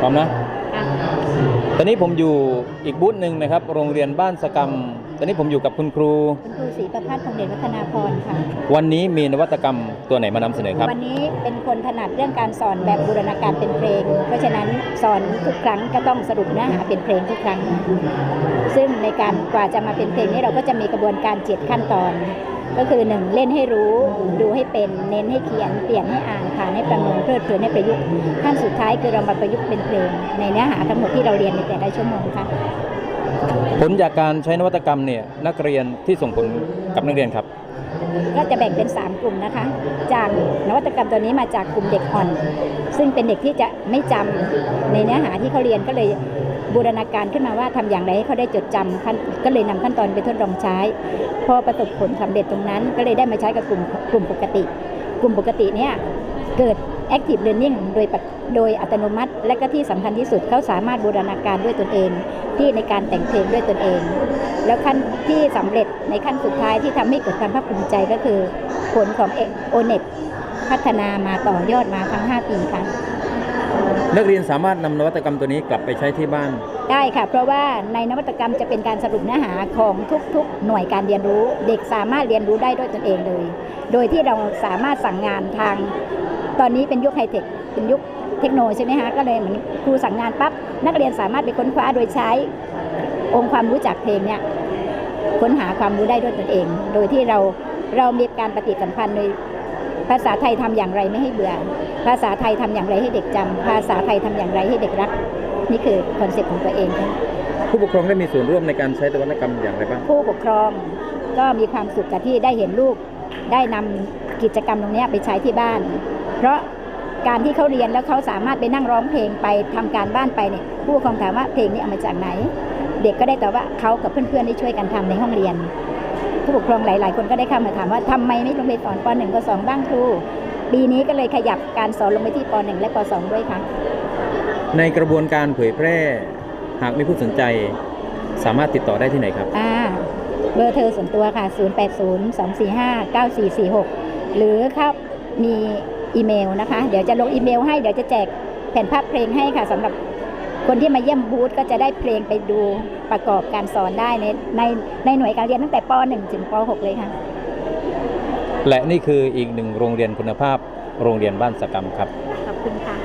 พร้อมนะค่ะตอนนี้ผมอยู่อีกบูธหนึ่งนะครับ โรงเรียนบ้านสกรรม ตอนนี้ผมอยู่กับคุณครูคุณครูศรีประพัฒน์พงเดชวัฒนาพรค่ะ วันนี้มีนวัตกรรมตัวไหนมานำเสนอครับ วันนี้เป็นคนถนัดเรื่องการสอนแบบบูรณาการเป็นเพลง เพราะฉะนั้นสอนทุกครั้งก็ต้องสรุปเนื้อหาเป็นเพลงทุกครั้ง ซึ่งในการกว่าจะมาเป็นเพลงนี้เราก็จะมีกระบวนการเจ็ดขั้นตอน ก็คือหนึ่งเล่นให้รู้ ดูให้เป็น เน้นให้เขียน เปลี่ยนให้อ่านผ่านให้ประเมินเพลิดเพลินให้ประยุกต์ขั้นสุดท้ายคือเรามาประยุกต์เป็นเพลง ในเนื้อหาทั้งหมดที่เราเรียนในแต่ละชั่วโมงค่ะผลจากการใช้นวัตกรรมเนี่ยนักเรียนที่ส่งผลกับนักเรียนครับ ก็จะแบ่งเป็น 3 กลุ่มนะคะ จากนวัตกรรมตัวนี้มาจากกลุ่มเด็กอ่อน ซึ่งเป็นเด็กที่จะไม่จำในเนื้อหาที่เขาเรียนก็เลยบูรณาการขึ้นมาว่าทำอย่างไรให้เขาได้จดจำขั้นก็เลยนำขั้นตอนไปทดลองใช้ พอประสบผลสำเร็จตรงนั้น ก็เลยได้มาใช้กับกลุ่มกลุ่มปกติ กลุ่มปกติเนี่ย เกิด active learning โดยปะโดยอัตโนมัติ และก็ที่สำคัญที่สุดเขาสามารถบูรณาการด้วยตนเอง ที่ในการแต่งเพลงด้วยตนเอง แล้วขั้นที่สำเร็จในขั้นสุดท้ายที่ทำให้เกิดความภาคภูมิใจก็คือ ผลของโอเน็ตพัฒนามาต่อยอดมาทั้ง 5 ปีค่ะนักเรียนสามารถนำนวัตกรรมตัวนี้กลับไปใช้ที่บ้าน ได้ค่ะ เพราะว่าในนวัตกรรมจะเป็นการสรุปเนื้อหาของทุกๆ หน่วยการเรียนรู้ เด็กสามารถเรียนรู้ได้ด้วยตนเองเลย โดยที่เราสามารถสั่งงานทาง ตอนนี้เป็นยุคไฮเทคเป็นยุคเทคโนโลยีใช่ไหมคะก็เลยเหมือนครูสั่งงานปั๊บนักเรียนสามารถไปค้นคว้าโดยใช้องค์ความรู้จากเพลงเนี่ยค้นหาความรู้ได้ด้วยตนเอง โดยที่เราเรามีการปฏิสัมพันธ์โดยภาษาไทยทำอย่างไรไม่ให้เบื่อ ภาษาไทยทำอย่างไรให้เด็กจำภาษาไทยทำอย่างไรให้เด็กรัก นี่คือคอนเซ็ปต์ของตัวเองค่ะผู้ปกครองได้มีส่วนร่วมในการใช้นวัตกรรมอย่างไรบ้าง ผู้ปกครองก็มีความสุขกับที่ได้เห็นลูกได้นำกิจกรรมตรงเนี้ยไปใช้ที่บ้าน เพราะการที่เขาเรียนแล้วเขาสามารถไปนั่งร้องเพลงไปทำการบ้านไปเนี่ยผู้ปกครองถามว่าเพลงนี้เอามาจากไหน เด็กก็ได้ตอบว่าเขากับเพื่อนๆได้ช่วยกันทำในห้องเรียน ผู้ปกครองหลาย ๆ คนก็ได้เข้ามาถามว่าทำไมไม่ลงไปสอนป .1 ป .2 บ้างครูปีนี้ก็เลยขยับการสอนลงไปที่ป .1 และป .2 ด้วยค่ะในกระบวนการเผยแพร่ หากมีผู้สนใจ สามารถติดต่อได้ที่ไหนครับอ่าเบอร์เธอส่วนตัวค่ะ 0802459446 หรือครับ มีอีเมลนะคะ เดี๋ยวจะลงอีเมลให้เดี๋ยวจะแจกแผ่นภาพเพลงให้ค่ะสำหรับคนที่มาเยี่ยมบูธก็จะได้เพลงไปดูประกอบการสอนได้ในในในหน่วยการเรียนตั้งแต่ป .1 ถึงป .6 เลยค่ะ และนี่คืออีกหนึ่งโรงเรียนคุณภาพโรงเรียนบ้านสกรรมครับ ขอบคุณค่ะ